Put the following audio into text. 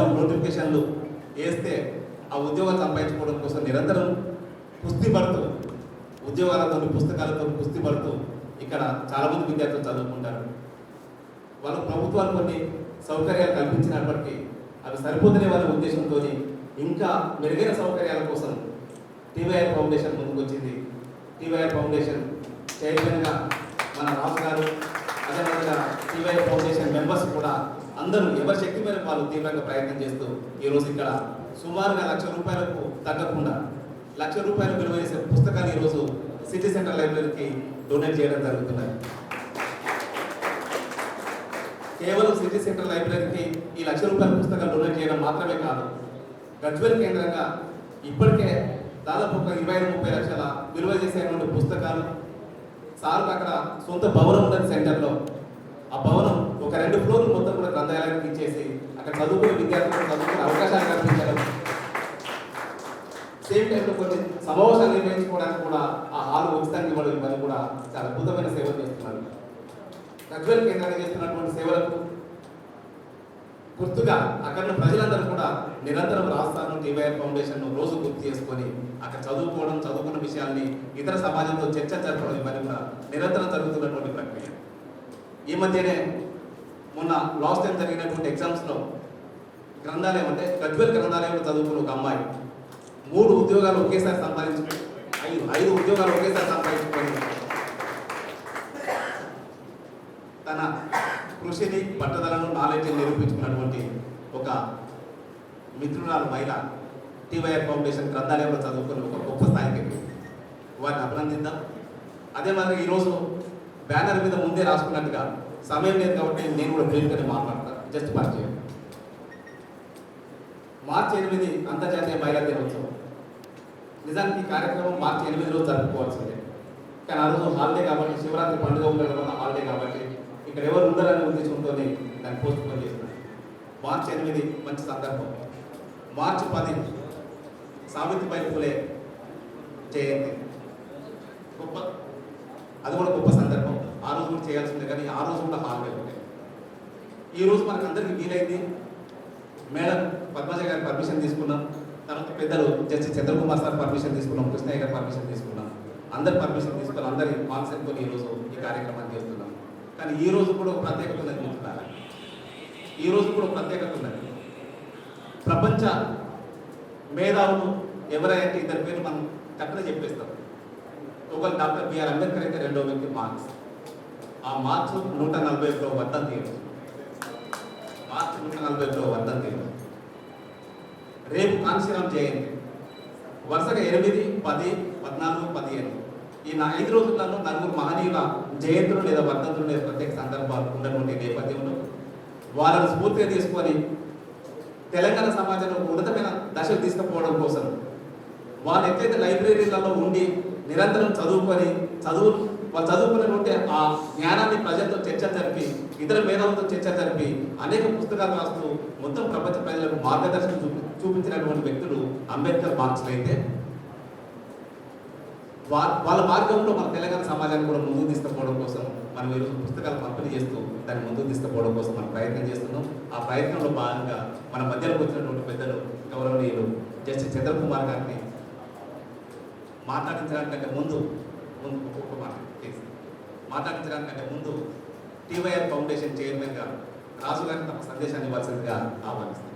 Job నోటిఫికేషన్లు వేస్తే ఆ ఉద్యోగాలు సంపాదించుకోవడం కోసం నిరంతరం కుస్తీ పడుతూ ఉద్యోగాలతో పుస్తకాలతో కుస్తీ పడుతూ ఇక్కడ చాలామంది విద్యార్థులు చదువుకుంటారు. వాళ్ళు ప్రభుత్వాలు కొన్ని సౌకర్యాలు కల్పించినప్పటికీ అవి సరిపోతున్న వాళ్ళ ఉద్దేశంతో ఇంకా మెరుగైన సౌకర్యాల కోసం టీవైఆర్ ఫౌండేషన్ ముందుకు వచ్చింది టీవైఆర్ ఫౌండేషన్ చైర్మన్గా మన రాజు గారు అదేవిధంగా టీవైఆర్ ఫౌండేషన్ మెంబర్స్ కూడా అందరూ ఎవరి శక్తి మేరకు వాళ్ళు తీవ్రంగా ప్రయత్నం చేస్తూ ఈరోజు ఇక్కడ సుమారుగా లక్ష రూపాయలకు తగ్గకుండా లక్ష రూపాయలు విలువ చేసే పుస్తకాలు ఈరోజు సిటీ సెంటర్ లైబ్రరీకి డొనేట్ చేయడం జరుగుతున్నది. కేవలం సిటీ సెంటర్ లైబ్రరీకి ఈ లక్ష రూపాయల పుస్తకాలు డొనేట్ చేయడం మాత్రమే కాదు గజ్వేల్ కేంద్రంగా ఇప్పటికే దాదాపు ఒక ఇరవై ఐదు ముప్పై లక్షల విలువ చేసేటువంటి పుస్తకాలు సార్ అక్కడ సొంత భవనం ఉన్నది సెంటర్లో. ఆ భవనం ఒక రెండు ఫ్లోర్లు మొత్తం కూడా గ్రంథాలయానికి ఇచ్చేసి అక్కడ చదువుకునే విద్యార్థులకు చదువుకునే అవకాశాలు కల్పించడం. సేమ్ టైంలో కొన్ని సమావేశాలు నిర్వహించుకోవడానికి కూడా ఆ హాల్ ఉచితంగా ఇవ్వడం ఇవన్నీ కూడా చాలా అద్భుతమైన సేవలు చేస్తున్నారు. గజ్వెల్ కేంద్రానికి చేస్తున్నటువంటి సేవలకు గుర్తుగా అక్కడ ప్రజలందరూ కూడా నిరంతరం రాస్తాను టీవైఆర్ ఫౌండేషన్ రోజు గుర్తు చేసుకొని అక్కడ చదువుకోవడం చదువుకున్న విషయాల్ని ఇతర సమాజంతో చర్చ జరపడం ఇవన్నీ కూడా నిరంతరం జరుగుతున్నటువంటి ఈ మధ్యనే మొన్న లాస్ట్ టైం జరిగినటువంటి ఎగ్జామ్స్లో గ్రంథాలయం అంటే గజ్వెల్ గ్రంథాలయంలో చదువుకున్న ఒక అమ్మాయి మూడు ఉద్యోగాలు ఒకేసారి సంపాదించుకుని ఐదు ఐదు ఉద్యోగాలు ఒకేసారి సంపాదించుకొని తన కృషిని పట్టుదలను నాలెడ్జ్ని నిరూపించుకున్నటువంటి ఒక మిత్రురాలు మహిళ టీవైఆర్ ఫౌండేషన్ గ్రంథాలయంలో చదువుకుని ఒక గొప్ప స్థాయికి వారిని అభినందిద్దాం. అదే మరి ఈరోజు బ్యానర్ మీద ముందే రాసుకున్నట్టుగా సమయం లేదు కాబట్టి నేను కూడా బ్రీఫ్గానే మాట్లాడతాను జస్ట్ పరిచయం మార్చి ఎనిమిది అంతర్జాతీయ మహిళా దినోత్సవం. నిజానికి ఈ కార్యక్రమం మార్చి ఎనిమిది రోజు జరుపుకోవాల్సిందే. కానీ ఆ రోజు హాలిడే కాబట్టి శివరాత్రి పండుగ ఉండడం వల్ల హాలిడే కాబట్టి ఇక్కడ ఎవరు ఉండాలనే ఉద్దేశంతోనే దాన్ని పోస్ట్ పోన్ చేస్తున్నాను మార్చి ఎనిమిది మంచి సందర్భం. మార్చి పది సావిత్రిబాయి ఫులే జయంతి. గొప్ప. అది కూడా గొప్ప సందర్భం. కూడా చేయాల్సిందే కానీ ఆ రోజు కూడా హాలిడే ఉండే ఈ రోజు మనకు అందరికీ వీలైంది. మేడం పద్మజ గారి పర్మిషన్ తీసుకున్నాం. తర్వాత పెద్దలు జస్టిస్ చంద్రకుమార్ సార్ పర్మిషన్ తీసుకున్నాం. కృష్ణయ్య గారి పర్మిషన్ తీసుకున్నాం. అందరి పర్మిషన్ తీసుకుని అందరి కాన్సెప్ట్తో ఈ రోజు ఈ కార్యక్రమాన్ని చేస్తున్నాం. కానీ ఈ రోజు కూడా ఒక ప్రత్యేకత ఉందని చెప్తున్నారు ఈ రోజు కూడా ఒక ప్రత్యేకత ఉన్నది. ప్రపంచ మేధావులు ఎవరైతే ఇద్దరి పేరు మనం టక్కున చెప్పేస్తాం. ఒకరు డాక్టర్ బిఆర్ అంబేద్కర్ అయితే రెండో వ్యక్తి మార్క్స్. ఆ మార్చి నూట నలభై ఒకటో వర్ధంతి మార్చి నూట నలభై ఒకటో వర్ధంతి రేపు కాంశీరామ్ జయంతి. వరుసగా ఎనిమిది పది పద్నాలుగు పదిహేను. ఈ నా ఐదు రోజులలో నలుగురు మహనీయుల జయంతులు లేదా వర్ధంతులు లేదా ప్రత్యేక సందర్భాలు ఉన్నటువంటి నేపథ్యంలో వాళ్ళని స్ఫూర్తిగా తీసుకొని తెలంగాణ సమాజంలో ఉన్నతమైన దశలు తీసుకుపోవడం కోసం వాళ్ళు ఎట్లయితే లైబ్రరీలలో ఉండి నిరంతరం చదువుకొని చదువు వాళ్ళు చదువుకున్నటువంటి ఆ జ్ఞానాన్ని ప్రజలతో చర్చ జరిపి ఇతర మేధావులతో చర్చ జరిపి అనేక పుస్తకాలు రాస్తూ మొత్తం ప్రపంచ ప్రజలకు మార్గదర్శనం చూపి చూపించినటువంటి వ్యక్తులు అంబేద్కర్ మార్క్స్లు అయితే వా- వాళ్ళ మార్గంలో మన తెలంగాణ సమాజాన్ని కూడా ముందుకు తీసుకుపోవడం కోసం మనం ఈరోజు పుస్తకాలు పంపిణీ చేస్తూ దాన్ని ముందుకు తీసుకుపోవడం కోసం మనం ప్రయత్నం చేస్తున్నాం. ఆ ప్రయత్నంలో భాగంగా మన మధ్యలోకి వచ్చినటువంటి పెద్దలు గౌరవనీయులు జస్టిస్ చంద్రకుమార్ గారిని మాట్లాడించడానికంటే ముందు ముందు ఒక్కొక్క మాట మాట్లాడించడానికంటే ముందు టీవైఆర్ ఫౌండేషన్ చైర్మన్గా రాజు గారిని తమ సందేశాన్ని ఇవ్వాల్సిందిగా ఆహ్వానిస్తాను